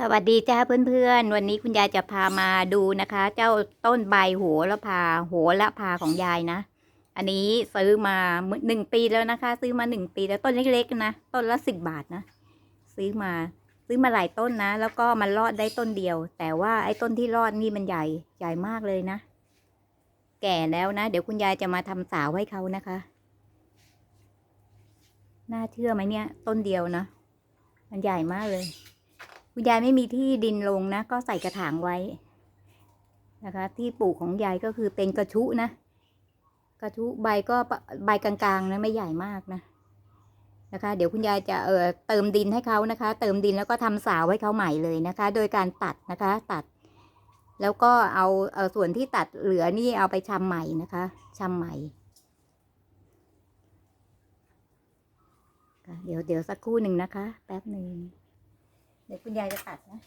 สวัสดีจ้าเพื่อนๆ วันนี้คุณยายจะพามาดูนะคะ เจ้าต้นใบโหระพาโหระพาของยายนะ อันนี้ซื้อมาหนึ่งปีแล้วนะคะ ซื้อมาหนึ่งปีแล้วต้นเล็กๆนะต้นละสิบบาทนะ ซื้อมาซื้อมาหลายต้นนะ แล้วก็มันรอดได้ต้นเดียว แต่ว่าไอ้ต้นที่รอดนี่มันใหญ่ใหญ่มากเลยนะ แก่แล้วนะ เดี๋ยวคุณยายจะมาทำสาวให้เขานะคะ น่าเชื่อไหมเนี่ย ต้นเดียวนะมันใหญ่มากเลย คุณยายไม่มีที่ดินลงนะ ก็ใส่กระถางไว้นะคะ ที่ปลูกของยายก็คือเป็นกระชุนะ กระชุใบก็ใบกลางๆนะไม่ใหญ่มากนะนะคะ เดี๋ยวคุณยายจะเอ่อเติมดินให้เขานะคะ เติมดินแล้วก็ทำสาวให้เขาใหม่เลยนะคะ โดยการตัดนะคะ ตัด แล้วก็เอาเอาส่วนที่ตัดเหลือนี่เอาไปชำใหม่นะคะชำใหม่เดี๋ยวเดี๋ยวสักครู่หนึ่งนะคะ แป๊บหนึ่ง เดี๋ยวคุณยายจะตัดนะ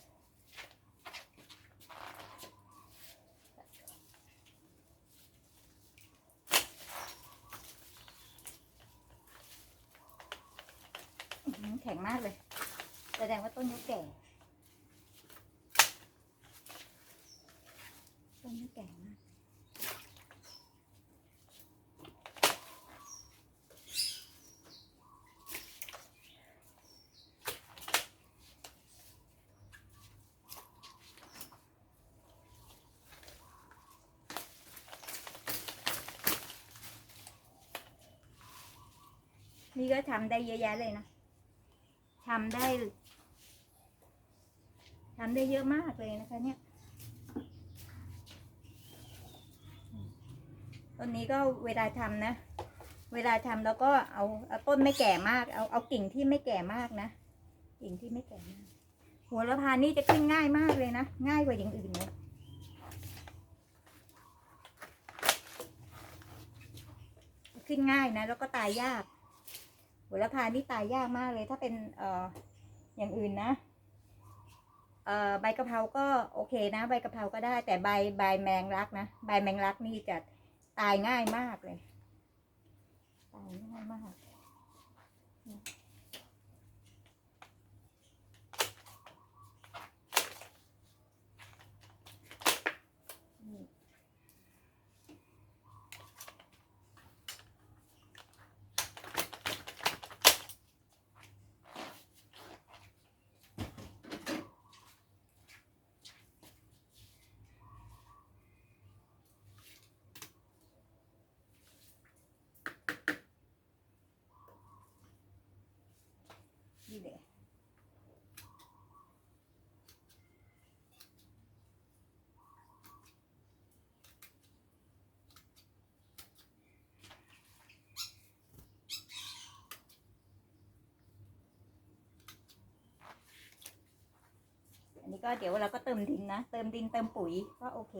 แข็งมากเลย แสดงว่าต้นนี้แก่ ต้นนี้แก่มาก นี่ก็ทำได้เยอะแยะเลยนะทำได้ทำได้เยอะมากเลยนะคะ เนี่ยต้นนี้ก็เวลาทำนะ เวลาทำแล้วก็เอาเอาต้นไม่แก่มาก เอาเอากิ่งที่ไม่แก่มากนะ กิ่งที่ไม่แก่มากหัวละพานี่จะขึ้นง่ายมากเลยนะ ง่ายกว่าอย่างอื่นเลยขึ้นง่ายนะ แล้วก็ตายยาก หัวละพานี่ตายยากมากเลย ถ้าเป็นเอ่ออย่างอื่นนะเอ่อใบกะเพราก็โอเคนะ ใบกะเพราก็ได้ แต่ใบใบแมงลักนะใบแมงลักนี่จะตายง่ายมากเลยตายง่ายมาก นี่นี่แหละ อันนี้ ก็เดี๋ยวเราก็เติมดินนะ เติมดินเติมปุ๋ยก็โอเค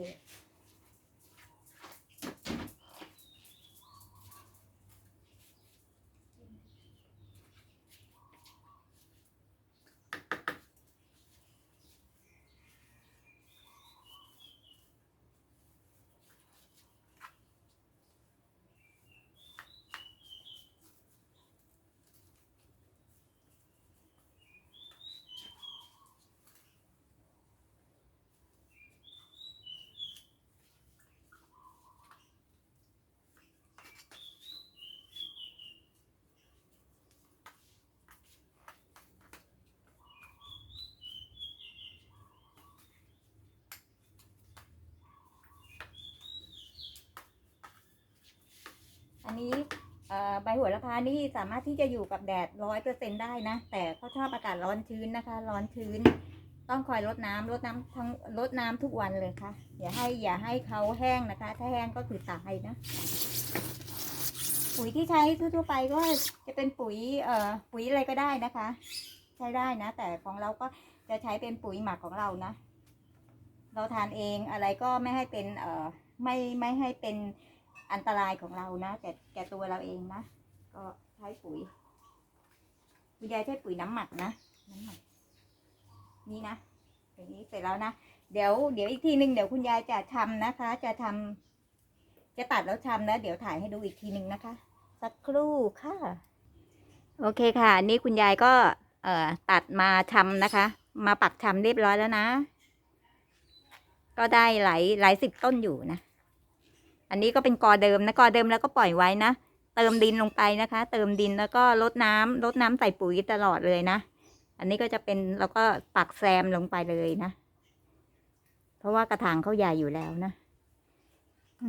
อันนี้ใบหัวละพานี่สามารถที่จะอยู่กับแดดร้อยเปอร์เซ็นได้นะ แต่เขาชอบอากาศร้อนชื้นนะคะ ร้อนชื้น ต้องคอยรดน้ำรดน้ำทั้งรดน้ำทุกวันเลยค่ะ อย่าให้อย่าให้เขาแห้งนะคะ ถ้าแห้งก็คือตายนะ ปุ๋ยที่ใช้ทั่วๆไปก็จะเป็นปุ๋ยเอ่อปุ๋ยอะไรก็ได้นะคะ ใช้ได้นะ แต่ของเราก็จะใช้เป็นปุ๋ยหมักของเรานะ เราทานเองอะไรก็ไม่ให้เป็นเอ่อไม่ไม่ให้เป็น อันตรายของเรานะแต่แก่ตัวเราเองนะ ก็ใช้ปุ๋ยคุณยายใช้ปุ๋ยน้ำหมักนะน้ำหมักนี่นะอย่างนี้เสร็จแล้วนะเดี๋ยวเดี๋ยวอีกทีหนึ่งเดี๋ยวคุณยายจะทำนะคะ จะทำจะตัดแล้วทำแล้วเดี๋ยวถ่ายให้ดูอีกทีหนึ่งนะคะ สักครู่ค่ะ โอเคค่ะนี่คุณยายก็ เอ่อตัดมาทำนะคะ มาปักชำเรียบร้อยแล้วนะ ก็ได้หลายหลายสิบต้นอยู่นะ อันนี้ก็เป็นกอเดิมนะกอเดิมแล้วก็ปล่อยไว้นะ เติมดินลงไปนะคะ เติมดินแล้วก็ลดน้ำลดน้ำใส่ปุ๋ยตลอดเลยนะ อันนี้ก็จะเป็นแล้วก็ปักแซมลงไปเลยนะ เพราะว่ากระถางเขาใหญ่อยู่แล้วนะอื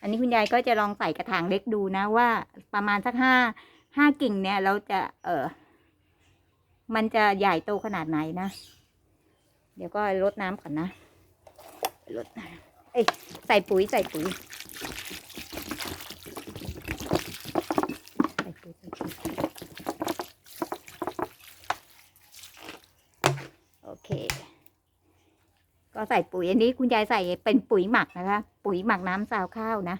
อันนี้คุณยายก็จะลองใส่กระถางเล็กดูนะว่าประมาณสักห้าห้ากิ่งเนี่ย เราจะ เออมันจะใหญ่โตขนาดไหนนะ เดี๋ยวก็ลดน้ำก่อนนะลดน้ำ เอ้ยใส่ปุ๋ยใส่ปุ๋ยใส่ปุ๋ยใส่ปุ๋ยโอเค ก็ใส่ปุ๋ยอันนี้คุณยายใส่เป็นปุ๋ยหมักนะคะ ปุ๋ยหมักน้ำซาวข้าวนะ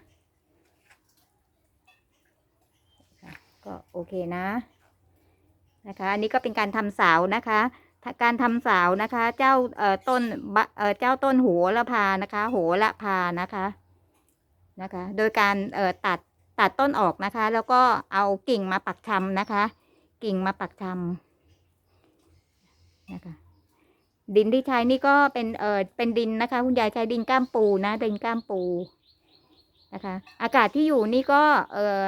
ก็โอเคนะนะคะ อันนี้ก็เป็นการทำสาวนะคะ การทำสาวนะคะ เจ้าเอ่อต้นเอ่อเจ้าต้นโหระพานะคะ โหระพานะคะนะคะ โดยการเอ่อตัดตัดต้นออกนะคะ แล้วก็เอากิ่งมาปักชำนะคะ กิ่งมาปักชำนะคะดินที่ใช้นี่ก็เป็นเอ่อเป็นดินนะคะ คุณยายใช้ดินก้ามปูนะ ดินก้ามปูนะคะ อากาศที่อยู่นี่ก็เอ่อ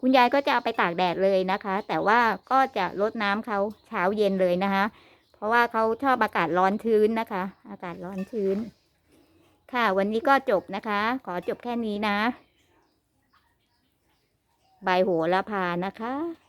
คุณยายก็จะเอาไปตากแดดเลยนะคะ แต่ว่าก็จะลดน้ำเขาเช้าเย็นเลยนะคะ เพราะว่าเขาชอบอากาศร้อนชื้นนะคะ อากาศร้อนชื้น ค่ะ วันนี้ก็จบนะคะ ขอจบแค่นี้นะ ใบโหระพานะคะ